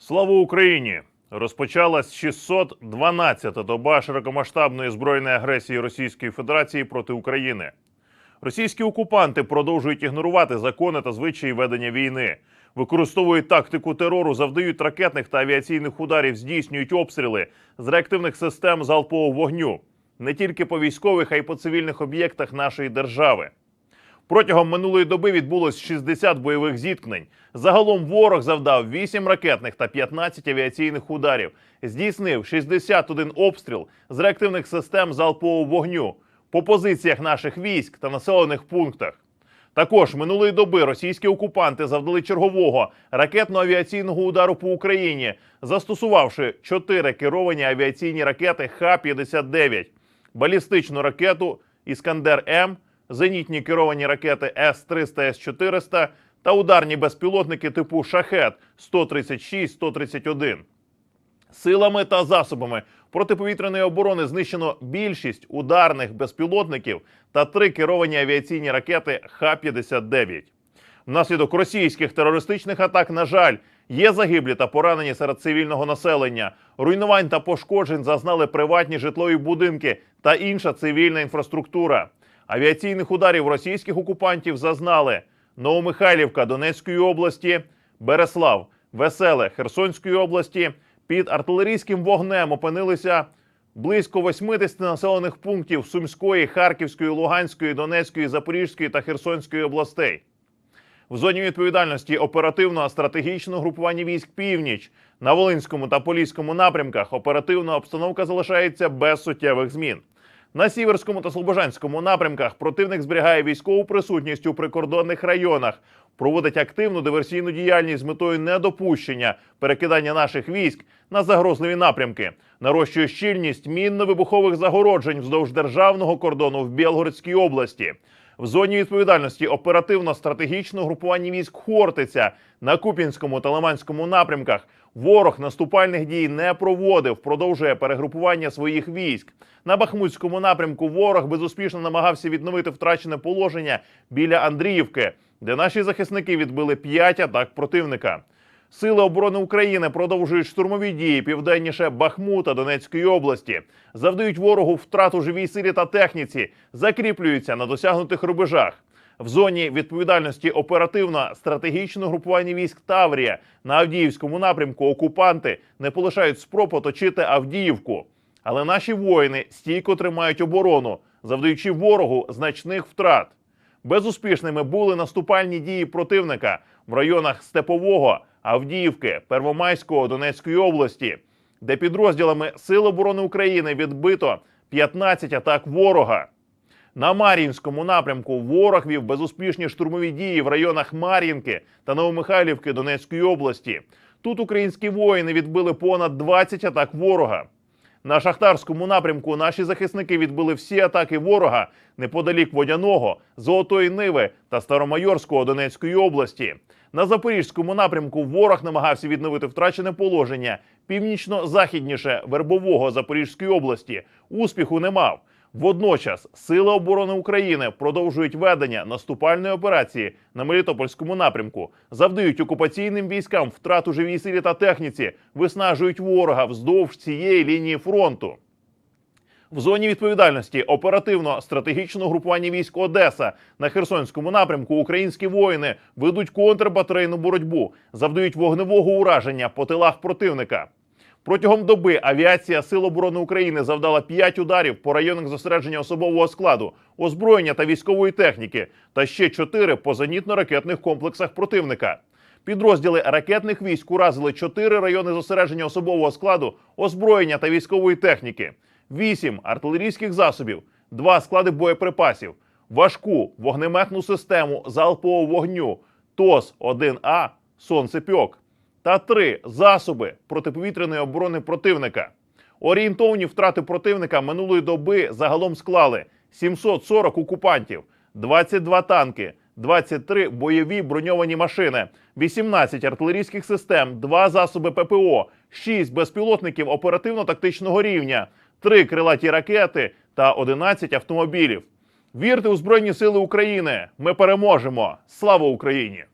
Слава Україні! Розпочалась 612-та доба широкомасштабної збройної агресії Російської Федерації проти України. Російські окупанти продовжують ігнорувати закони та звичаї ведення війни, використовують тактику терору, завдають ракетних та авіаційних ударів, здійснюють обстріли з реактивних систем залпового вогню не тільки по військових, а й по цивільних об'єктах нашої держави. Протягом минулої доби відбулось 60 бойових зіткнень. Загалом ворог завдав 8 ракетних та 15 авіаційних ударів, здійснив 61 обстріл з реактивних систем залпового вогню по позиціях наших військ та населених пунктах. Також минулої доби російські окупанти завдали чергового ракетно-авіаційного удару по Україні, застосувавши 4 керовані авіаційні ракети Х-59, балістичну ракету Іскандер М, зенітні керовані ракети С-300, С-400 та ударні безпілотники типу Шахет 136-131. Силами та засобами протиповітряної оборони знищено більшість ударних безпілотників та три керовані авіаційні ракети Х-59. Внаслідок російських терористичних атак, на жаль, є загиблі та поранені серед цивільного населення. Руйнувань та пошкоджень зазнали приватні житлові будинки та інша цивільна інфраструктура. Авіаційних ударів російських окупантів зазнали Новомихайлівка Донецької області, Береслав, Веселе Херсонської області. Під артилерійським вогнем опинилися близько 80 населених пунктів Сумської, Харківської, Луганської, Донецької, Запорізької та Херсонської областей. В зоні відповідальності оперативного стратегічного групування військ Північ на Волинському та Поліському напрямках оперативна обстановка залишається без суттєвих змін. На Сіверському та Слобожанському напрямках противник зберігає військову присутність у прикордонних районах, проводить активну диверсійну діяльність з метою недопущення перекидання наших військ на загрозливі напрямки, нарощує щільність мінно-вибухових загороджень вздовж державного кордону в Білгородській області. В зоні відповідальності оперативно-стратегічного групування військ Хортиця на Купінському та Лиманському напрямках ворог наступальних дій не проводив, продовжує перегрупування своїх військ. На Бахмутському напрямку ворог безуспішно намагався відновити втрачене положення біля Андріївки, де наші захисники відбили п'ять атак противника. Сили оборони України продовжують штурмові дії південніше Бахмута Донецької області, завдають ворогу втрату живій силі та техніці, закріплюються на досягнутих рубежах. В зоні відповідальності оперативно-стратегічного групування військ Таврія на Авдіївському напрямку окупанти не полишають спроб оточити Авдіївку. Але наші воїни стійко тримають оборону, завдаючи ворогу значних втрат. Безуспішними були наступальні дії противника в районах Степового, Авдіївки, Первомайського Донецької області, де підрозділами Сил оборони України відбито 15 атак ворога. На Мар'їнському напрямку ворог вів безуспішні штурмові дії в районах Мар'їнки та Новомихайлівки Донецької області. Тут українські воїни відбили понад 20 атак ворога. На шахтарському напрямку наші захисники відбили всі атаки ворога неподалік Водяного, Золотої Ниви та Старомайорського Донецької області. На запорізькому напрямку ворог намагався відновити втрачене положення північно-західніше Вербового Запорізької області. Успіху не мав. Водночас Сили оборони України продовжують ведення наступальної операції на Мелітопольському напрямку, завдають окупаційним військам втрату живій силі та техніці, виснажують ворога вздовж цієї лінії фронту. В зоні відповідальності оперативно-стратегічного групування військ Одеса на Херсонському напрямку українські воїни ведуть контрбатарейну боротьбу, завдають вогневого ураження по тилах противника. Протягом доби авіація Сил оборони України завдала 5 ударів по районах зосередження особового складу, озброєння та військової техніки, та ще 4 по зенітно-ракетних комплексах противника. Підрозділи ракетних військ уразили 4 райони зосередження особового складу, озброєння та військової техніки, 8 артилерійських засобів, 2 склади боєприпасів, важку вогнеметну систему залпового вогню. ТОС-1А «Сонцепьок» та 3 засоби протиповітряної оборони противника. Орієнтовні втрати противника минулої доби загалом склали 740 окупантів, 22 танки, 23 бойові броньовані машини, 18 артилерійських систем, 2 засоби ППО, 6 безпілотників оперативно-тактичного рівня, 3 крилаті ракети та 11 автомобілів. Вірте у Збройні Сили України! Ми переможемо! Слава Україні!